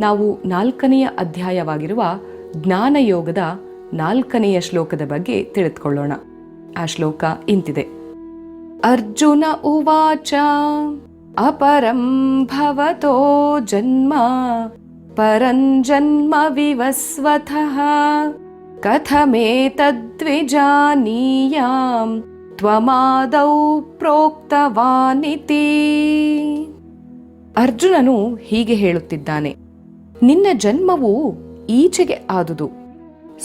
ನಾವು ನಾಲ್ಕನೆಯ ಅಧ್ಯಾಯವಾಗಿರುವ ಜ್ಞಾನಯೋಗದ ನಾಲ್ಕನೆಯ ಶ್ಲೋಕದ ಬಗ್ಗೆ ತಿಳಿದುಕೊಳ್ಳೋಣ. ಆ ಶ್ಲೋಕ ಇಂತಿದೆ. ಅರ್ಜುನ ಉವಾಚ, ಅಪರಂ ಭವತೋ ಜನ್ಮ ಪರಂಜನ್ಮ ವಿವಸ್ವತಃ, ಕಥಮೇತದ್ವಿಜಾನೀಯಾಂ, ತ್ವಮಾದೌ ಪ್ರೋಕ್ತವಾನಿತಿ. ಅರ್ಜುನನು ಹೀಗೆ ಹೇಳುತ್ತಿದ್ದಾನೆ. ನಿನ್ನ ಜನ್ಮವು ಈಚೆಗೆ ಆದುದು.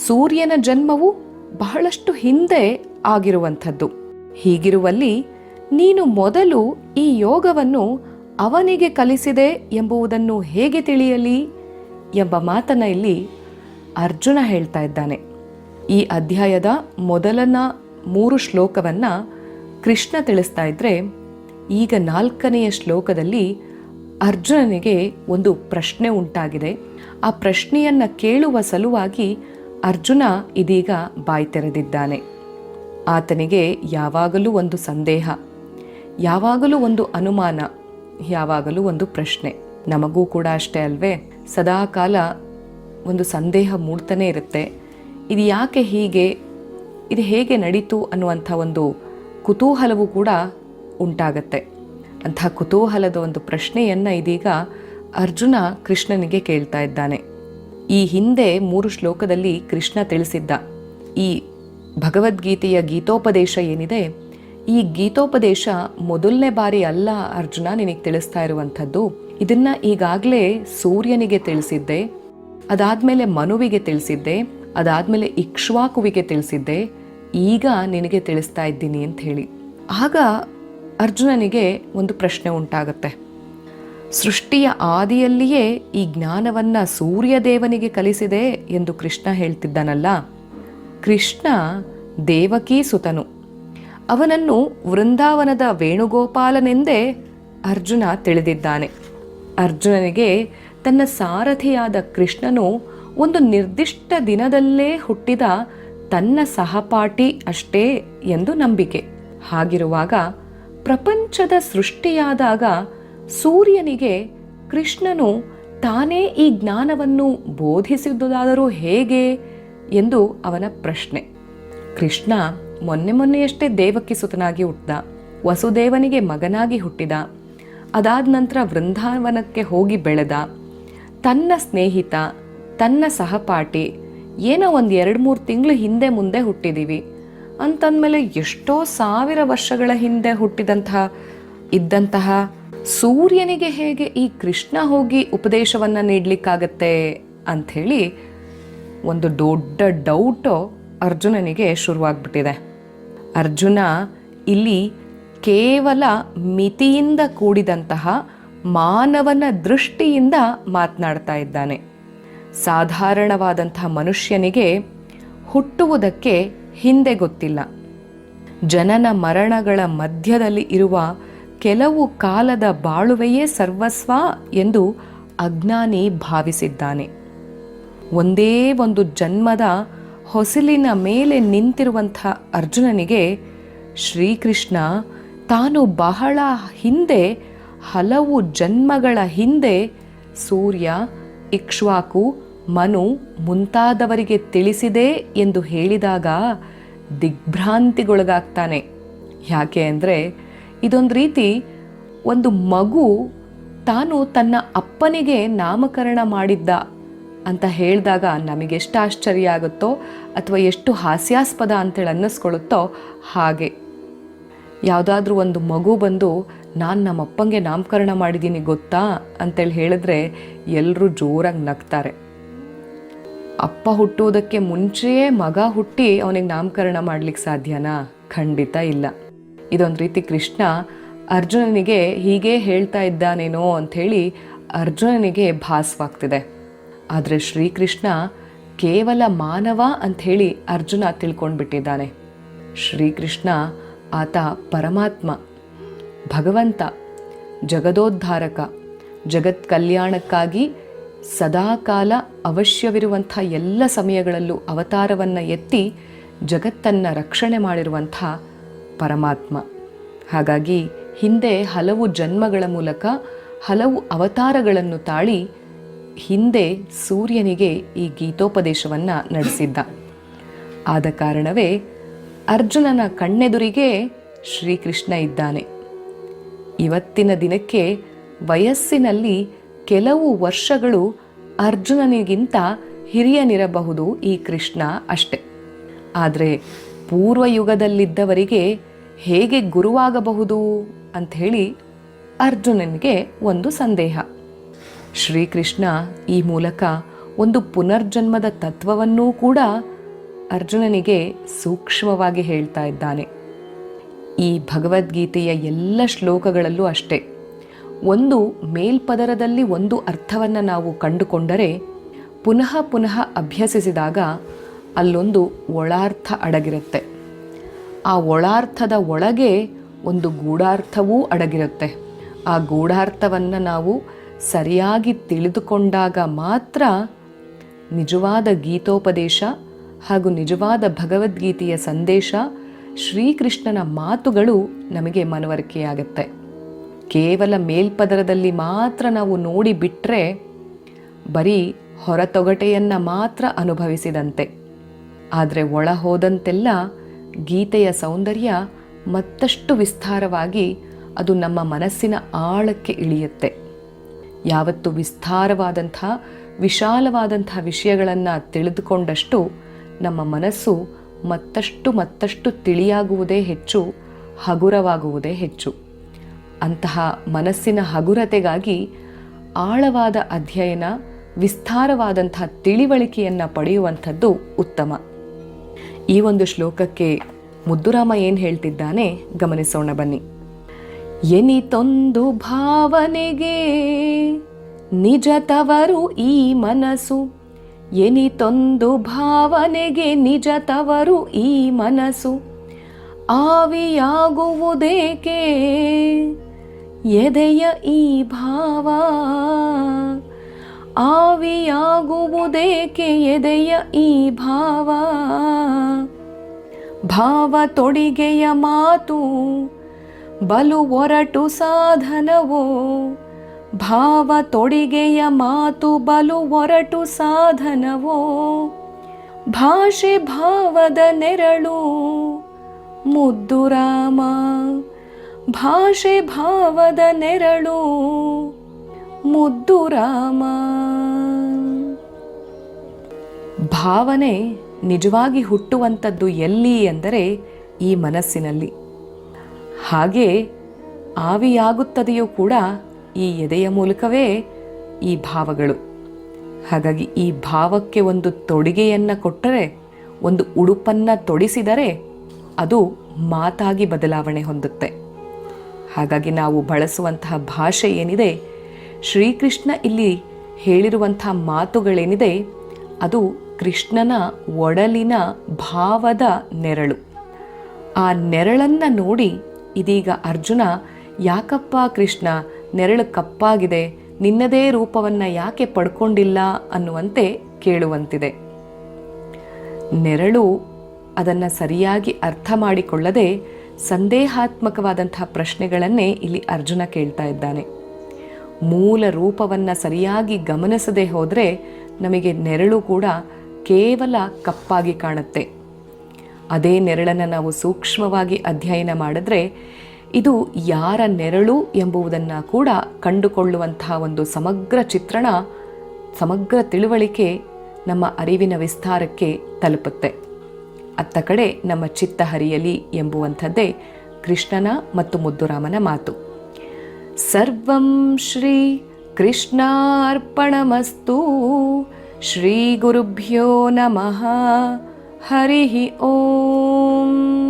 ಸೂರ್ಯನ ಜನ್ಮವು ಬಹಳಷ್ಟು ಹಿಂದೆ ಆಗಿರುವಂಥದ್ದು. ಹೀಗಿರುವಲ್ಲಿ ನೀನು ಮೊದಲು ಈ ಯೋಗವನ್ನು ಅವನಿಗೆ ಕಲಿಸಿದೆ ಎಂಬುದನ್ನು ಹೇಗೆ ತಿಳಿಯಲಿ ಎಂಬ ಮಾತನ್ನ ಇಲ್ಲಿ ಅರ್ಜುನ ಹೇಳ್ತಾ ಇದ್ದಾನೆ. ಈ ಅಧ್ಯಾಯದ ಮೊದಲನ ಮೂರು ಶ್ಲೋಕವನ್ನು ಕೃಷ್ಣ ತಿಳಿಸ್ತಾ ಇದ್ರೆ ಈಗ ನಾಲ್ಕನೆಯ ಶ್ಲೋಕದಲ್ಲಿ ಅರ್ಜುನನಿಗೆ ಒಂದು ಪ್ರಶ್ನೆ ಉಂಟಾಗಿದೆ. ಆ ಪ್ರಶ್ನೆಯನ್ನ ಕೇಳುವ ಸಲುವಾಗಿ ಅರ್ಜುನ ಇದೀಗ ಬಾಯಿ ತೆರೆದಿದ್ದಾನೆ. ಆತನಿಗೆ ಯಾವಾಗಲೂ ಒಂದು ಸಂದೇಹ, ಯಾವಾಗಲೂ ಒಂದು ಅನುಮಾನ, ಯಾವಾಗಲೂ ಒಂದು ಪ್ರಶ್ನೆ. ನಮಗೂ ಕೂಡ ಅಷ್ಟೇ ಅಲ್ವೇ? ಸದಾಕಾಲ ಒಂದು ಸಂದೇಹ ಮೂಡ್ತಾನೇ ಇರುತ್ತೆ. ಇದು ಯಾಕೆ ಹೀಗೆ? ಇದು ಹೇಗೆ ನಡೀತು ಅನ್ನುವಂಥ ಒಂದು ಕುತೂಹಲವೂ ಕೂಡ ಉಂಟಾಗತ್ತೆ. ಅಂಥ ಕುತೂಹಲದ ಒಂದು ಪ್ರಶ್ನೆಯನ್ನ ಇದೀಗ ಅರ್ಜುನ ಕೃಷ್ಣನಿಗೆ ಕೇಳ್ತಾ ಇದ್ದಾನೆ. ಈ ಹಿಂದೆ ಮೂರು ಶ್ಲೋಕದಲ್ಲಿ ಕೃಷ್ಣ ತಿಳಿಸಿದ್ದ ಈ ಭಗವದ್ಗೀತೆಯ ಗೀತೋಪದೇಶ ಏನಿದೆ, ಈ ಗೀತೋಪದೇಶ ಮೊದಲನೇ ಬಾರಿ ಅಲ್ಲ ಅರ್ಜುನ ನಿನಗೆ ತಿಳಿಸ್ತಾ ಇರುವಂಥದ್ದು. ಇದನ್ನ ಈಗಾಗಲೇ ಸೂರ್ಯನಿಗೆ ತಿಳಿಸಿದ್ದೆ, ಅದಾದ್ಮೇಲೆ ಮನುವಿಗೆ ತಿಳಿಸಿದ್ದೆ, ಅದಾದ್ಮೇಲೆ ಇಕ್ಷ್ವಾಕುವಿಗೆ ತಿಳಿಸಿದ್ದೆ, ಈಗ ನಿನಗೆ ತಿಳಿಸ್ತಾ ಇದ್ದೀನಿ ಅಂತ ಹೇಳಿ. ಆಗ ಅರ್ಜುನನಿಗೆ ಒಂದು ಪ್ರಶ್ನೆ ಉಂಟಾಗುತ್ತೆ. ಸೃಷ್ಟಿಯ ಆದಿಯಲ್ಲಿಯೇ ಈ ಜ್ಞಾನವನ್ನ ಸೂರ್ಯದೇವನಿಗೆ ಕಲಿಸಿದೆ ಎಂದು ಕೃಷ್ಣ ಹೇಳ್ತಿದ್ದಾನಲ್ಲ. ಕೃಷ್ಣ ದೇವಕೀ ಸುತನು ಅವನನ್ನು ವೃಂದಾವನದ ವೇಣುಗೋಪಾಲನೆಂದೇ ಅರ್ಜುನ ತಿಳಿದಿದ್ದಾನೆ. ಅರ್ಜುನನಿಗೆ ತನ್ನ ಸಾರಥಿಯಾದ ಕೃಷ್ಣನು ಒಂದು ನಿರ್ದಿಷ್ಟ ದಿನದಲ್ಲೇ ಹುಟ್ಟಿದ ತನ್ನ ಸಹಪಾಠಿ ಅಷ್ಟೇ ಎಂದು ನಂಬಿಕೆ. ಹಾಗಿರುವಾಗ ಪ್ರಪಂಚದ ಸೃಷ್ಟಿಯಾದಾಗ ಸೂರ್ಯನಿಗೆ ಕೃಷ್ಣನು ತಾನೇ ಈ ಜ್ಞಾನವನ್ನು ಬೋಧಿಸಿದುದಾದರೂ ಹೇಗೆ ಎಂದು ಅವನ ಪ್ರಶ್ನೆ. ಕೃಷ್ಣ ಮೊನ್ನೆ ಮೊನ್ನೆಯಷ್ಟೇ ದೇವಕ್ಕೆ ಸುತನಾಗಿ ಹುಟ್ಟಿದ. ವಸುದೇವನಿಗೆ ಮಗನಾಗಿ ಹುಟ್ಟಿದ. ಅದಾದ ನಂತರ ವೃಂದಾವನಕ್ಕೆ ಹೋಗಿ ಬೆಳೆದ. ತನ್ನ ಸ್ನೇಹಿತ, ತನ್ನ ಸಹಪಾಠಿ, ಏನೋ ಒಂದು ಎರಡು ಮೂರು ತಿಂಗಳು ಹಿಂದೆ ಮುಂದೆ ಹುಟ್ಟಿದೀವಿ. ಅಂತಂದಮೇಲೆ ಎಷ್ಟೋ ಸಾವಿರ ವರ್ಷಗಳ ಹಿಂದೆ ಹುಟ್ಟಿದಂತಹ ಇದ್ದಂತಹ ಸೂರ್ಯನಿಗೆ ಹೇಗೆ ಈ ಕೃಷ್ಣ ಹೋಗಿ ಉಪದೇಶವನ್ನು ನೀಡಲಿಕ್ಕಾಗತ್ತೆ ಅಂಥೇಳಿ ಒಂದು ದೊಡ್ಡ ಡೌಟು ಅರ್ಜುನನಿಗೆ ಶುರುವಾಗ್ಬಿಟ್ಟಿದೆ. ಅರ್ಜುನ ಇಲ್ಲಿ ಕೇವಲ ಮಿತಿಯಿಂದ ಕೂಡಿದಂತಹ ಮಾನವನ ದೃಷ್ಟಿಯಿಂದ ಮಾತನಾಡ್ತಾ ಇದ್ದಾನೆ. ಸಾಧಾರಣವಾದಂತಹ ಮನುಷ್ಯನಿಗೆ ಹುಟ್ಟುವುದಕ್ಕೆ ಹಿಂದೆ ಗೊತ್ತಿಲ್ಲ. ಜನನ ಮರಣಗಳ ಮಧ್ಯದಲ್ಲಿ ಇರುವ ಕೆಲವು ಕಾಲದ ಬಾಳುವೆಯೇ ಸರ್ವಸ್ವ ಎಂದು ಅಜ್ಞಾನಿ ಭಾವಿಸಿದ್ದಾನೆ. ಒಂದೇ ಒಂದು ಜನ್ಮದ ಹೊಸಲಿನ ಮೇಲೆ ನಿಂತಿರುವಂಥ ಅರ್ಜುನನಿಗೆ ಶ್ರೀಕೃಷ್ಣ ತಾನು ಬಹಳ ಹಿಂದೆ, ಹಲವು ಜನ್ಮಗಳ ಹಿಂದೆ ಸೂರ್ಯ, ಇಕ್ಷ್ವಾಕು ಮನು ಮುಂತಾದವರಿಗೆ ತಿಳಿಸಿದೆ ಎಂದು ಹೇಳಿದಾಗ ದಿಗ್ಭ್ರಾಂತಿಗೊಳಗಾಗ್ತಾನೆ. ಯಾಕೆ ಅಂದರೆ ಇದೊಂದು ರೀತಿ ಒಂದು ಮಗು ತಾನು ತನ್ನ ಅಪ್ಪನಿಗೆ ನಾಮಕರಣ ಮಾಡಿದ್ದ ಅಂತ ಹೇಳಿದಾಗ ನಮಗೆಷ್ಟು ಆಶ್ಚರ್ಯ ಆಗುತ್ತೋ ಅಥವಾ ಎಷ್ಟು ಹಾಸ್ಯಾಸ್ಪದ ಅಂತೇಳಿ ಅನ್ನಿಸ್ಕೊಳ್ಳುತ್ತೋ ಹಾಗೆ. ಯಾವುದಾದ್ರೂ ಒಂದು ಮಗು ಬಂದು, ನಾನು ನಮ್ಮ ಅಪ್ಪಂಗೆ ನಾಮಕರಣ ಮಾಡಿದ್ದೀನಿ ಗೊತ್ತಾ? ಅಂತೇಳಿ ಹೇಳಿದ್ರೆ ಎಲ್ಲರೂ ಜೋರಾಗಿ ನಗ್ತಾರೆ. ಅಪ್ಪ ಹುಟ್ಟುವುದಕ್ಕೆ ಮುಂಚೆಯೇ ಮಗ ಹುಟ್ಟಿ ಅವನಿಗೆ ನಾಮಕರಣ ಮಾಡ್ಲಿಕ್ಕೆ ಸಾಧ್ಯನಾ? ಖಂಡಿತ ಇಲ್ಲ. ಇದೊಂದು ರೀತಿ ಕೃಷ್ಣ ಅರ್ಜುನನಿಗೆ ಹೀಗೆ ಹೇಳ್ತಾ ಇದ್ದಾನೇನೋ ಅಂಥೇಳಿ ಅರ್ಜುನನಿಗೆ ಭಾಸವಾಗ್ತಿದೆ. ಆದರೆ ಶ್ರೀಕೃಷ್ಣ ಕೇವಲ ಮಾನವ ಅಂಥೇಳಿ ಅರ್ಜುನ ತಿಳ್ಕೊಂಡ್ಬಿಟ್ಟಿದ್ದಾನೆ. ಶ್ರೀಕೃಷ್ಣ ಆತ ಪರಮಾತ್ಮ, ಭಗವಂತ, ಜಗದೋದ್ಧಾರಕ ಜಗತ್ ಕಲ್ಯಾಣಕ್ಕಾಗಿ ಸದಾಕಾಲ ಅವಶ್ಯವಿರುವಂಥ ಎಲ್ಲ ಸಮಯಗಳಲ್ಲೂ ಅವತಾರವನ್ನು ಎತ್ತಿ ಜಗತ್ತನ್ನು ರಕ್ಷಣೆ ಮಾಡಿರುವಂಥ ಪರಮಾತ್ಮ. ಹಾಗಾಗಿ ಹಿಂದೆ ಹಲವು ಜನ್ಮಗಳ ಮೂಲಕ ಹಲವು ಅವತಾರಗಳನ್ನು ತಾಳಿ ಹಿಂದೆ ಸೂರ್ಯನಿಗೆ ಈ ಗೀತೋಪದೇಶವನ್ನು ನಡೆಸಿದ್ದ. ಆದ ಕಾರಣವೇ ಅರ್ಜುನನ ಕಣ್ಣೆದುರಿಗೆ ಶ್ರೀಕೃಷ್ಣ ಇದ್ದಾನೆ. ಇವತ್ತಿನ ದಿನಕ್ಕೆ ವಯಸ್ಸಿನಲ್ಲಿ ಕೆಲವು ವರ್ಷಗಳು ಅರ್ಜುನನಿಗಿಂತ ಹಿರಿಯನಿರಬಹುದು ಈ ಕೃಷ್ಣ ಅಷ್ಟೆ. ಆದರೆ ಪೂರ್ವಯುಗದಲ್ಲಿದ್ದವರಿಗೆ ಹೇಗೆ ಗುರುವಾಗಬಹುದು ಅಂಥೇಳಿ ಅರ್ಜುನನಿಗೆ ಒಂದು ಸಂದೇಹ. ಶ್ರೀಕೃಷ್ಣ ಈ ಮೂಲಕ ಒಂದು ಪುನರ್ಜನ್ಮದ ತತ್ವವನ್ನೂ ಕೂಡ ಅರ್ಜುನನಿಗೆ ಸೂಕ್ಷ್ಮವಾಗಿ ಹೇಳ್ತಾ ಇದ್ದಾನೆ. ಈ ಭಗವದ್ಗೀತೆಯ ಎಲ್ಲ ಶ್ಲೋಕಗಳಲ್ಲೂ ಅಷ್ಟೇ. ಒಂದು ಮೇಲ್ಪದರದಲ್ಲಿ ಒಂದು ಅರ್ಥವನ್ನು ನಾವು ಕಂಡುಕೊಂಡರೆ ಪುನಃ ಪುನಃ ಅಭ್ಯಸಿಸಿದಾಗ ಅಲ್ಲೊಂದು ಒಳಾರ್ಥ ಅಡಗಿರುತ್ತೆ. ಆ ಒಳಾರ್ಥದ ಒಳಗೆ ಒಂದು ಗೂಢಾರ್ಥವೂ ಅಡಗಿರುತ್ತೆ. ಆ ಗೂಢಾರ್ಥವನ್ನು ನಾವು ಸರಿಯಾಗಿ ತಿಳಿದುಕೊಂಡಾಗ ಮಾತ್ರ ನಿಜವಾದ ಗೀತೋಪದೇಶ ಹಾಗೂ ನಿಜವಾದ ಭಗವದ್ಗೀತೆಯ ಸಂದೇಶ ಶ್ರೀಕೃಷ್ಣನ ಮಾತುಗಳು ನಮಗೆ ಮನವರಿಕೆಯಾಗತ್ತೆ. ಕೇವಲ ಮೇಲ್ಪದರದಲ್ಲಿ ಮಾತ್ರ ನಾವು ನೋಡಿ ಬಿಟ್ಟರೆ ಬರೀ ಹೊರತೊಗಟೆಯನ್ನು ಮಾತ್ರ ಅನುಭವಿಸಿದಂತೆ. ಆದರೆ ಒಳ ಹೋದಂತೆಲ್ಲ ಗೀತೆಯ ಸೌಂದರ್ಯ ಮತ್ತಷ್ಟು ವಿಸ್ತಾರವಾಗಿ ಅದು ನಮ್ಮ ಮನಸ್ಸಿನ ಆಳಕ್ಕೆ ಇಳಿಯುತ್ತೆ. ಯಾವತ್ತು ವಿಸ್ತಾರವಾದಂಥ, ವಿಶಾಲವಾದಂಥ ವಿಷಯಗಳನ್ನು ತಿಳಿದುಕೊಂಡಷ್ಟು ನಮ್ಮ ಮನಸ್ಸು ಮತ್ತಷ್ಟು ಮತ್ತಷ್ಟು ತಿಳಿಯಾಗುವುದೇ ಹೆಚ್ಚು, ಹಗುರವಾಗುವುದೇ ಹೆಚ್ಚು. ಅಂತಹ ಮನಸ್ಸಿನ ಹಗುರತೆಗಾಗಿ ಆಳವಾದ ಅಧ್ಯಯನ, ವಿಸ್ತಾರವಾದಂತಹ ತಿಳಿವಳಿಕೆಯನ್ನು ಪಡೆಯುವಂಥದ್ದು ಉತ್ತಮ. ಈ ಒಂದು ಶ್ಲೋಕಕ್ಕೆ ಮುದ್ದುರಾಮ ಏನು ಹೇಳ್ತಿದ್ದಾನೆ? ಗಮನಿಸೋಣ ಬನ್ನಿ. ಎನಿತೊಂದು ಭಾವನೆಗೆ ನಿಜ ತವರು ಈ ಮನಸ್ಸು. ಎನಿತೊಂದು ಭಾವನೆಗೆ ನಿಜ ತವರು ಈ ಮನಸ್ಸು. ಆವಿಯಾಗುವುದೇಕೆ? ಎದೆಯ ಈ ಭಾವ? ಆವಿಯಾಗುವುದೇಕೆ ಎದೆಯ ಈ ಭಾವ? ಭಾವ ತೊಡಿಗೆಯ ಮಾತು, ಬಲು ಒರಟು ಸಾಧನವೋ? ಭಾವ ತೊಡಿಗೆಯ ಮಾತು, ಬಲು ಒರಟು ಸಾಧನವೋ? ಭಾಷೆ ಭಾವದ ನೆರಳು, ಮುದ್ದು ರಾಮ. ಭಾಷೆ ಭಾವದ ನೆರಳು. ಮುದ್ದು ರಾಮ. ಭಾವನೆ ನಿಜವಾಗಿ ಹುಟ್ಟುವಂಥದ್ದು ಎಲ್ಲಿ ಎಂದರೆ ಈ ಮನಸ್ಸಿನಲ್ಲಿ. ಹಾಗೆ ಆವಿಯಾಗುತ್ತದೆಯೂ ಕೂಡ ಈ ಎದೆಯ ಮೂಲಕವೇ ಈ ಭಾವಗಳು. ಹಾಗಾಗಿ ಈ ಭಾವಕ್ಕೆ ಒಂದು ತೊಡುಗೆಯನ್ನು ಕೊಟ್ಟರೆ, ಒಂದು ಉಡುಪನ್ನು ತೊಡಿಸಿದರೆ ಅದು ಮಾತಾಗಿ ಬದಲಾವಣೆ ಹೊಂದುತ್ತೆ. ಹಾಗಾಗಿ ನಾವು ಬಳಸುವಂತಹ ಭಾಷೆ ಏನಿದೆ, ಶ್ರೀಕೃಷ್ಣ ಇಲ್ಲಿ ಹೇಳಿರುವಂಥ ಮಾತುಗಳೇನಿದೆ, ಅದು ಕೃಷ್ಣನ ಒಡಲಿನ ಭಾವದ ನೆರಳು. ಆ ನೆರಳನ್ನು ನೋಡಿ ಇದೀಗ ಅರ್ಜುನ, ಯಾಕಪ್ಪ ಕೃಷ್ಣ, ನೆರಳು ಕಪ್ಪಾಗಿದೆ, ನಿನ್ನದೇ ರೂಪವನ್ನು ಯಾಕೆ ಪಡ್ಕೊಂಡಿಲ್ಲ? ಅನ್ನುವಂತೆ ಕೇಳುವಂತಿದೆ. ನೆರಳು ಅದನ್ನು ಸರಿಯಾಗಿ ಅರ್ಥ ಮಾಡಿಕೊಳ್ಳದೆ ಸಂದೇಹಾತ್ಮಕವಾದಂಥ ಪ್ರಶ್ನೆಗಳನ್ನೇ ಇಲ್ಲಿ ಅರ್ಜುನ ಕೇಳ್ತಾ ಇದ್ದಾನೆ. ಮೂಲ ರೂಪವನ್ನು ಸರಿಯಾಗಿ ಗಮನಿಸದೆ ಹೋದರೆ ನಮಗೆ ನೆರಳು ಕೂಡ ಕೇವಲ ಕಪ್ಪಾಗಿ ಕಾಣುತ್ತೆ. ಅದೇ ನೆರಳನ್ನು ನಾವು ಸೂಕ್ಷ್ಮವಾಗಿ ಅಧ್ಯಯನ ಮಾಡಿದ್ರೆ ಇದು ಯಾರ ನೆರಳು ಎಂಬುದನ್ನು ಕೂಡ ಕಂಡುಕೊಳ್ಳುವಂತಹ ಒಂದು ಸಮಗ್ರ ಚಿತ್ರಣ, ಸಮಗ್ರ ತಿಳುವಳಿಕೆ ನಮ್ಮ ಅರಿವಿನ ವಿಸ್ತಾರಕ್ಕೆ ತಲುಪುತ್ತೆ. ಅತ್ತ ಕಡೆ ನಮ್ಮ ಚಿತ್ತ ಹರಿಯಲಿ ಎಂಬುವಂಥದ್ದೇ ಕೃಷ್ಣನ ಮತ್ತು ಮುದ್ದುರಾಮನ ಮಾತು. ಸರ್ವಂ ಶ್ರೀ ಕೃಷ್ಣಾರ್ಪಣಮಸ್ತು. ಶ್ರೀ ಗುರುಭ್ಯೋ ನಮಃ. ಹರಿ ಓಂ.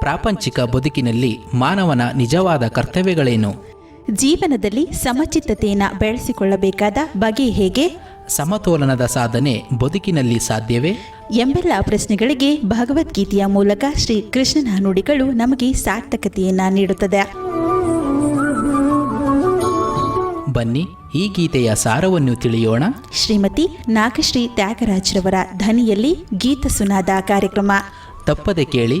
ಪ್ರಾಪಂಚಿಕ ಬದುಕಿನಲ್ಲಿ ಮಾನವನ ನಿಜವಾದ ಕರ್ತವ್ಯಗಳೇನು? ಜೀವನದಲ್ಲಿ ಸಮಚಿತ್ತತೆಯನ್ನು ಬೆಳೆಸಿಕೊಳ್ಳಬೇಕಾದ ಬಗೆ ಹೇಗೆ? ಸಮತೋಲನದ ಸಾಧನೆ ಬದುಕಿನಲ್ಲಿ ಸಾಧ್ಯವೇ? ಎಂಬೆಲ್ಲ ಪ್ರಶ್ನೆಗಳಿಗೆ ಭಗವದ್ಗೀತೆಯ ಮೂಲಕ ಶ್ರೀ ಕೃಷ್ಣನ ನುಡಿಗಳು ನಮಗೆ ಸಾರ್ಥಕತೆಯನ್ನ ನೀಡುತ್ತದೆ. ಬನ್ನಿ ಈ ಗೀತೆಯ ಸಾರವನ್ನು ತಿಳಿಯೋಣ. ಶ್ರೀಮತಿ ನಾಗಶ್ರೀ ತ್ಯಾಗರಾಜ್ರವರ ಧ್ವನಿಯಲ್ಲಿ ಗೀತ ಸುನಾದ ಕಾರ್ಯಕ್ರಮ. ತಪ್ಪದೆ ಕೇಳಿ